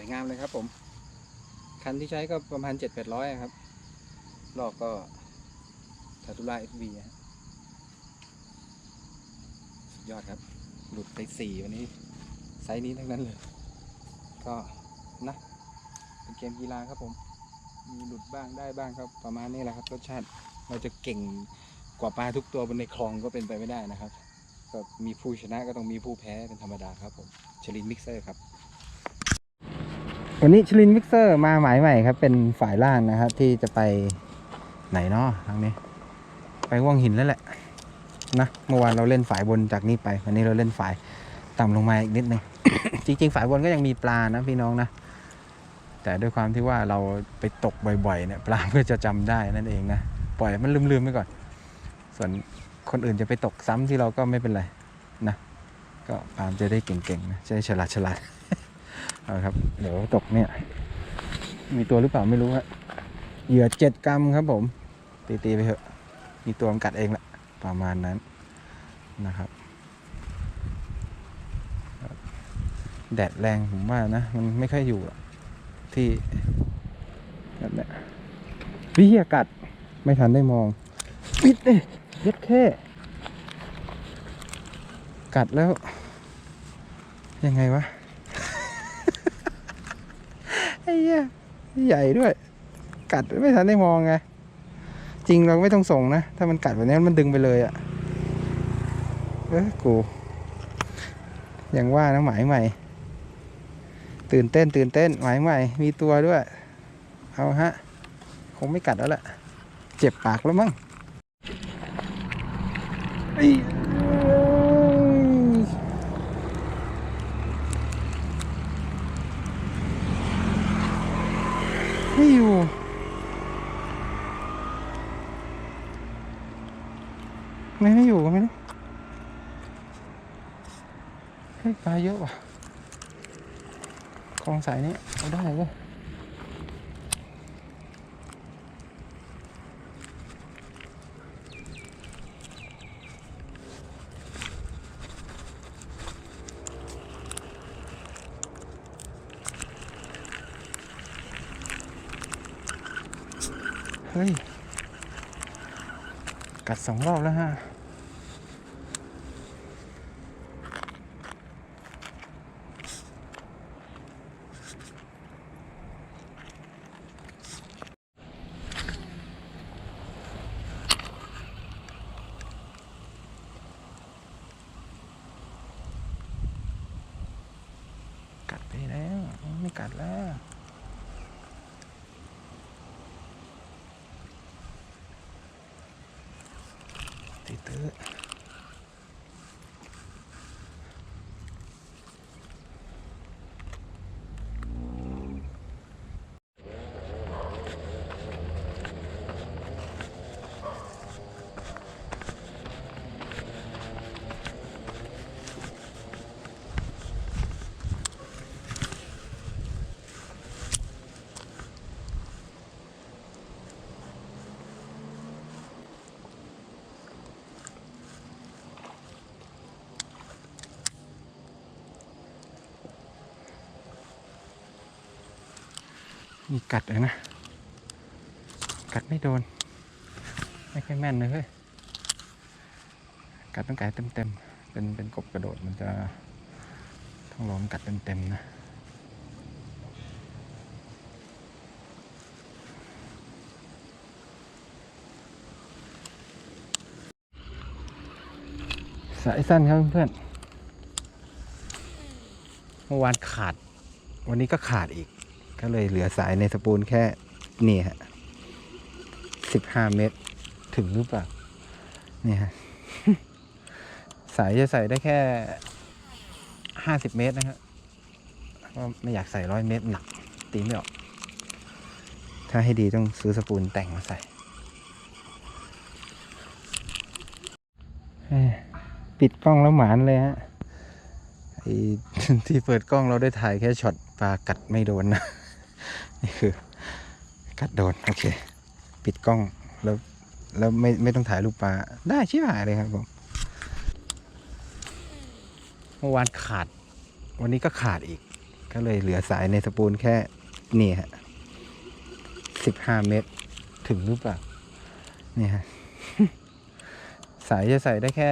วยงามเลยครับผม คันที่ใช้ก็ประมาณเจ็ดแปดร้อยครับ ลอกก็ทาตุล่าเอฟวีสุดยอดครับ หลุดไปสี่วันนี้ ไซส์นี้ทั้งนั้นเลย ก็นะ เป็นเกมกีฬาครับผม มีหลุดบ้างได้บ้างครับประมาณนี้แหละครับ รสชาติเราจะเก่งกว่าปลาทุกตัวบนในคลองก็เป็นไปไม่ได้นะครับก็มีผู้ชนะก็ต้องมีผู้แพ้เป็นธรรมดาครับผม ชลินมิกเซอร์ครับ วันนี้ชลินมิกเซอร์มาหมายใหม่ครับ เป็นฝ่ายล่างนะครับ ที่จะไปไหนเนาะทางนี้ ไปว่องหินแล้วแหละนะเมื่อวานเราเล่นฝ่ายบนจากนี้ไป วันนี้เราเล่นฝ่ายต่ำลงมาอีกนิดนึง จริง ๆ ฝ่ายบนก็ยังมีปลานะพี่น้องนะ แต่ด้วยความที่ว่าเราไปตกบ่อยๆเนี่ยปลาก็จะจำได้นั่นเองนะปล่อยมันลืมๆไปก่อน ส่วนคนอื่นจะไปตกซ้ำที่เราก็ไม่เป็นไรนะก็ปาล์มจะได้เก่งๆนะจะได้ฉลาดฉลาด เอาครับ เดี๋ยวตกเนี่ย มีตัวหรือเปล่าไม่รู้ฮะเหยื่อเจ็ดกรัมครับผม ตีๆไปเถอะ มีตัวมันกัดเองแหละประมาณนั้นนะครับแดดแรงผมว่านะ มันไม่ค่อยอยู่ที่แบบนี้ยวิเหียกัดไม่ทันได้มองปิดเลยเย็ดแค่ กัดแล้ว ยังไงวะ อ้เหี้ยใหญ่ด้วย กัดไม่ทันได้มองไง จริงเราไม่ต้องส่งนะ ถ้ามันกัดแบบนี้มันดึงไปเลยอะ่ะ เอ้กูอย่างว่านะหมายใหม่ ตื่นเต้นตื่นเต้นหมายใหม่ มีตัวด้วย เอาฮะ คงไม่กัดแล้วแหละ เจ็บปากแล้วมั้งเอ้ยไม่อยู่ ไม่ไม่อยู่ก็ไม่รู้เฮ้ย ปลาเยอะว่ะคลองสายนี้เอาได้เว้ยเฮ้ย กัดสองรอบแล้วฮะ กัดไปแล้ว ไม่กัดแล้ว ตีตื้อ มีกัดเลยนะ กัดไม่โดน ไม่ค่อยแม่นเลยเฮ้ย กัดต้องไก่เต็มๆ เป็นเป็นกบกระโดดมันจะต้องลองกัดเต็มๆนะสายสั้นครับเพื่อนเมื่อวานขาด วันนี้ก็ขาดอีก ก็เลยเหลือสายในสปูลแค่นี่ฮะสิบห้าเมตร ถึงหรือเปล่านี่ฮะสายจะใส่ได้แค่ห้าสิบเมตรนะฮะก็ไม่อยากใส่ร้อยเมตรหนัก ตีไม่ออก ถ้าให้ดีต้องซื้อสปูลแต่งมาใส่ปิดกล้องแล้วหมานเลยฮะที่เปิดกล้องเราได้ถ่ายแค่ช็อตปลากัดไม่โดนนะ นี่คือ กัดโดนโอเค ปิดกล้องแล้วแล้วไม่ไม่ต้องถ่ายรูปปลาได้ชิบหายเลยครับผมเมื่อวานขาด วันนี้ก็ขาดอีก ก็เลยเหลือสายในสปูลแค่นี่ฮะสิบห้าเมตร ถึงหรือเปล่านี่ฮะสายจะใส่ได้แค่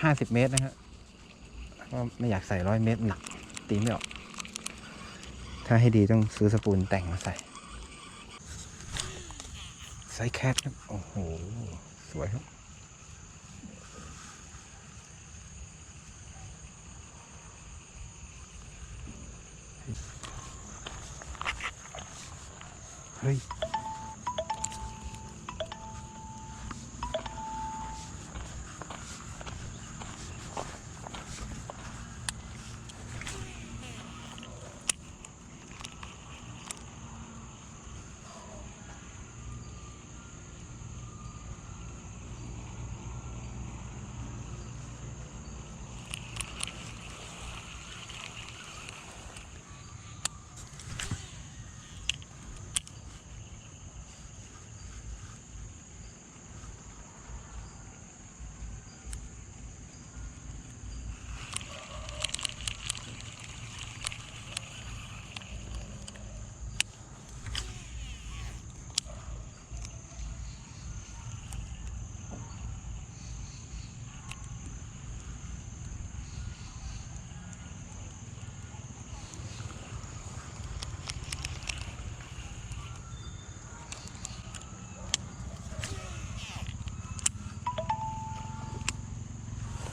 ห้าสิบเมตรนะครับก็ไม่อยากใส่ร้อยเมตรหนัก ตีไม่ออก ถ้าให้ดีต้องซื้อสปูลแต่งมาใส่ไซส์แคทครับ โอ้โห สวยครับเฮ้ย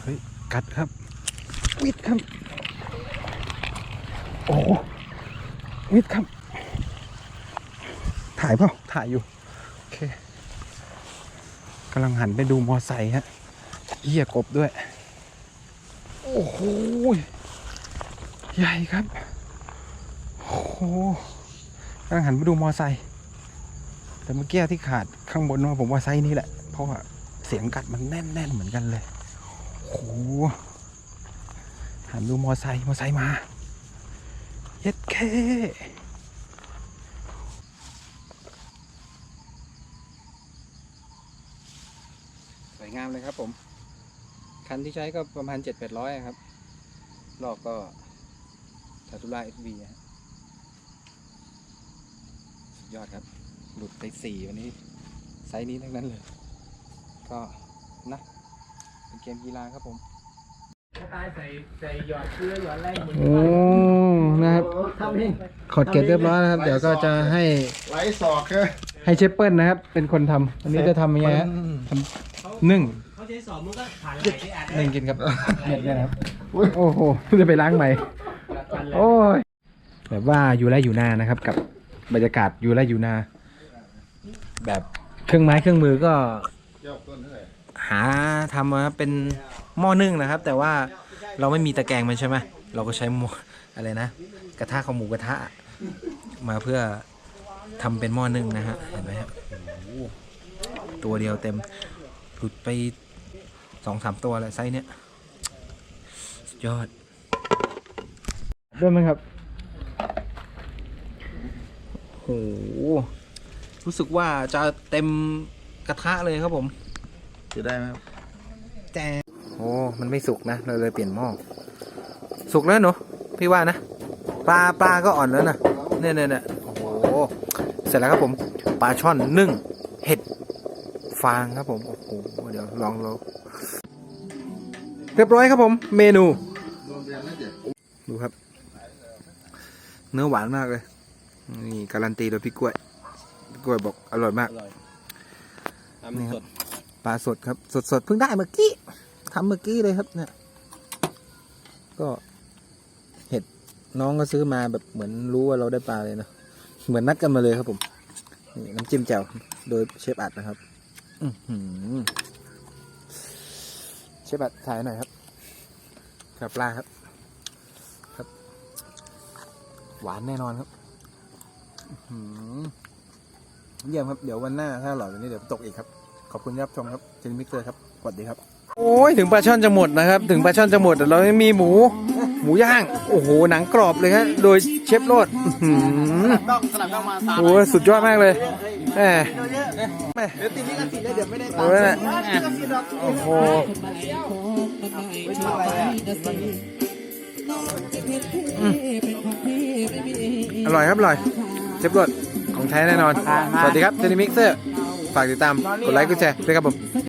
ฮ้ย กัดครับ วิดครับ โอ้โหวิดครับ ถ่ายเปล่าถ่ายอยู่ โอเคกำลังหันไปดูมอไซค์ฮะเหี้ยกบด้วย โอ้โห ใหญ่ครับ โอ้โหกำลังหันไปดูมอไซค์แต่เมื่อกี้ที่ขาดข้างบนว่าผมว่าไซส์นี้แหละ เพราะว่าเสียงกัดมันแน่น ๆ เหมือนกันเลย โอ้หหันดูมอไซค์มอไซค์มา เย็ดเคสวยงามเลยครับผม คันที่ใช้ก็ประมาณเจ็ดแปดร้อยครับรอบก็ทาตุล่าเอสวีฮะสุดยอดครับ หลุดไปสี่วันนี้ ไซส์นี้ทั้งนั้นเลย ก็นะ เป็นเกมกีฬาครับผมตายใส่ใส่หยอดเกลือหยอดอะไรหมดโอ้นะครับทำเองขอดเกล็ดเรียบร้อยนะครับ เดี๋ยวก็จะให้ไหลศอกเฮ้ยให้เชฟเปิลนะครับ เป็นคนทำอันนี้จะทำยังไงฮะทำนึ่งเขาใช้สอบมึงก็ผ่านไหลที่อัดนึ่งกินกับเม็ดเนี่ยนะครับโอ้โหจะไปล้างใหม่ โอ้ยแบบว่าอยู่ไร่อยู่นานะครับ กับบรรยากาศอยู่ไร่อยู่นา แบบเครื่องไม้เครื่องมือก็เจ้าต้นเท่าไหร่ หาทำมาเป็นหม้อนึ่งนะครับ แต่ว่าเราไม่มีตะแกรงมันใช่ไหมเราก็ใช้หม้ออะไรนะ กระทะข้าวหมูกระทะ มาเพื่อทำเป็นหม้อนึ่งนะฮะเห็นไหมฮะโอ้โหตัวเดียวเต็มหลุดไปสองสามตัวเลยไซส์เนี้ยสุดยอดด้วยไหมครับโอ้โหรู้สึกว่าจะเต็มกระทะเลยครับผม จะได้ไหมแจโอ้มันไม่สุกนะเราเลยเปลี่ยนหม้อสุกแล้วหนูพี่ว่านะปลาปลาก็อ่อนแล้วนะเนี่ยเนี่ยเนี่ยโอ้โหเสร็จแล้วครับผมปลาช่อนนึ่งเห็ดฟางครับผมโอ้โหเดี๋ยวลองลองเรียบร้อยครับผม เมนูดูครับ เนื้อหวานมากเลยนี่การันตีโดยพี่กล้วยพี่กล้วยบอกอร่อยมากนี่ครับ ปลาสดครับ สดสดเพิ่งได้เมื่อกี้ทำเมื่อกี้เลยครับเนี่ย ก็เห็ดน้องก็ซื้อมาแบบเหมือนรู้ว่าเราได้ปลาเลยเนาะเหมือนนัดกันมาเลยครับผมนี่น้ำจิ้มแจ่วโดยเชฟอัดนะครับเชฟอัดถ่ายหน่อยครับกับปลาครับ ครับ หวานแน่นอนครับหือเยี่ยมครับ เดี๋ยววันหน้าถ้าอร่อยวันนี้เดี๋ยวตกอีกครับ ขอบคุณที่รับชมครับเจนมิกเซอร์ครับสวัสดีครับ โอ้ยถึงปลาช่อนจะหมดนะครับ ถึงปลาช่อนจะหมดแต่เรายังมีหมู หมูย่าง โอ้โหหนังกรอบเลยฮะโดยเชฟโรดอื้อหือต้องสลับต้องมาสามโอ้ยสุดยอดมากเลยแหมแหมเดี๋ยวติดนี่ก็ติดแล้วเดี๋ยวไม่ได้โอ้ยน่ะโอ้โหไม่ทำอะไรอะอืมอร่อยครับอร่อยเชฟรสของแท้แน่นอน สวัสดีครับเทนนิมิกเซอร์ ฝากติดตามกดไลค์กดแชร์ด้วยครับผม